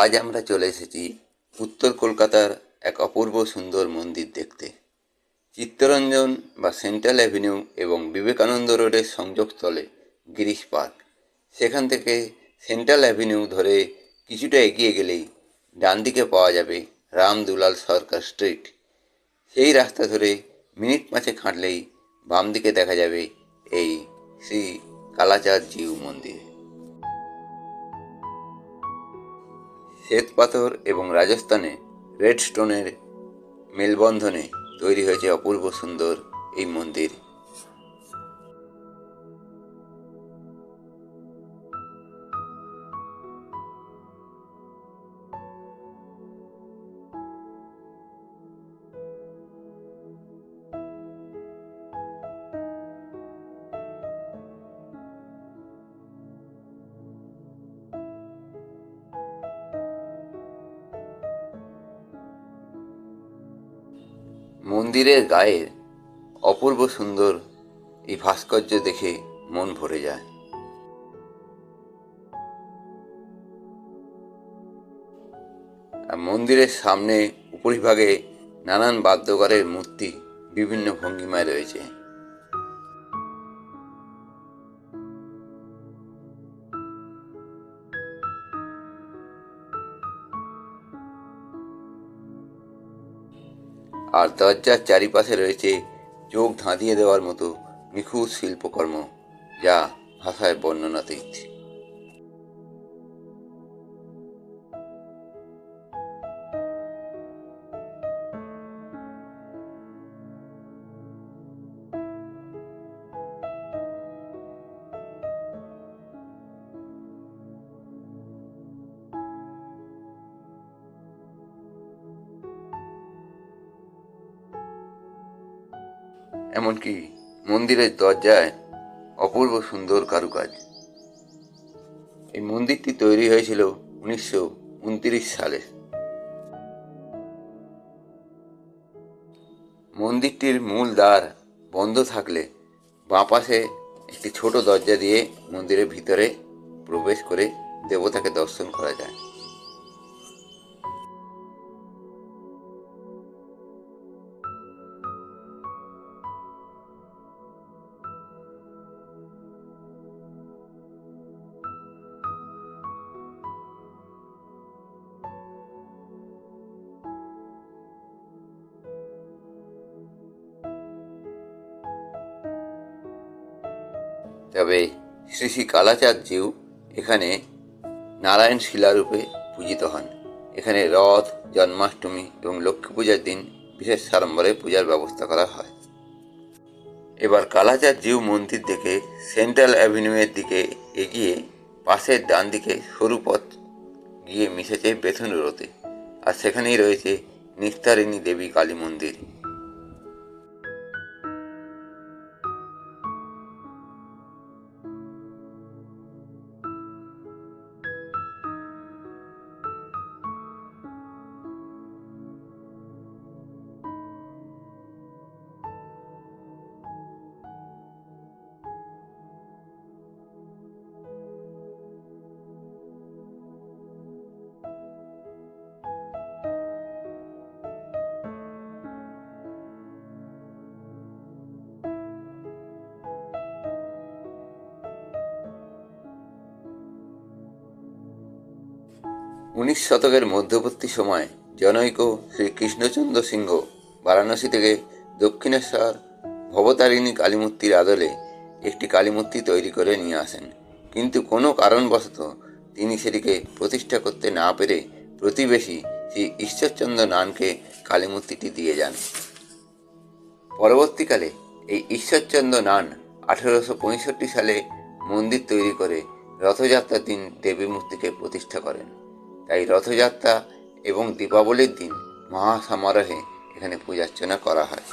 আজ আমরা চলে এসেছি উত্তর কলকাতার এক অপূর্ব সুন্দর মন্দির দেখতে। চিত্তরঞ্জন বা সেন্ট্রাল অ্যাভিনিউ এবং বিবেকানন্দ রোডের সংযোগস্থলে গিরিশ পার্ক। সেখান থেকে সেন্ট্রাল অ্যাভিনিউ ধরে কিছুটা এগিয়ে গেলেই ডান দিকে পাওয়া যাবে রামদুলাল সরকার স্ট্রিট। সেই রাস্তা ধরে মিনিট পাঁচে হাঁটলেই বাম দিকে দেখা যাবে এই শ্রী কালাচাঁদ জিউ মন্দির। শ্বেত পাথর এবং রাজস্থানে রেড স্টোনের মেলবন্ধনে তৈরি হয়েছে অপূর্ব সুন্দর এই মন্দির। মন্দিরের গায়ের অপূর্ব সুন্দর এই ভাস্কর্য দেখে মন ভরে যায়। মন্দিরের সামনে উপরিভাগে নানান বাদ্যকারের মূর্তি বিভিন্ন ভঙ্গিমায় রয়েছে। আর দরজার চারিপাশে রয়েছে চোখ ধাঁধিয়ে দেওয়ার মতো নিখুঁত শিল্পকর্ম যা ভাষায় বর্ণনাতীত এমনকি মন্দিরের দরজায় অপূর্ব সুন্দর কারুকাজ। এই মন্দিরটি তৈরি হয়েছিল উনিশশো উনত্রিশ সালে। মন্দিরটির মূল দ্বার বন্ধ থাকলে বাঁ পাশে একটি ছোট দরজা দিয়ে মন্দিরের ভিতরে প্রবেশ করে দেবতাকে দর্শন করা যায়। তবে শ্রী শ্রী কালাচাঁদ জিউ এখানে নারায়ণ শিলারূপে পূজিত হন। এখানে রথ, জন্মাষ্টমী এবং লক্ষ্মী পূজার দিন বিশেষ সাড়ম্বরে পূজার ব্যবস্থা করা হয়। এবার কালাচাঁদ জিউ মন্দির দেখে সেন্ট্রাল অ্যাভিনিউয়ের দিকে এগিয়ে পাশের ডান দিকে সরু পথ গিয়ে মিশেছে বেথুনুরোতে আর সেখানেই রয়েছে নিস্তারিণী দেবী কালী মন্দির। উনিশ শতকের মধ্যবর্তী সময় জনৈক শ্রী কৃষ্ণচন্দ্র সিংহ বারাণসী থেকে দক্ষিণেশ্বর ভবতারিণী কালীমূর্তির আদলে একটি কালীমূর্তি তৈরি করে নিয়ে আসেন। কিন্তু কোনো কারণবশত তিনি সেটিকে প্রতিষ্ঠা করতে না পেরে প্রতিবেশী শ্রী ঈশ্বরচন্দ্র নানকে কালীমূর্তিটি দিয়ে যান। পরবর্তীকালে এই ঈশ্বরচন্দ্র নান আঠেরোশো পঁয়ষট্টি সালে মন্দির তৈরি করে রথযাত্রার দিন দেবী মূর্তিকে প্রতিষ্ঠা করেন। তাই রথযাত্রা এবং দীপাবলির দিন মহা সমারোহে এখানে পূজার্চনা করা হয়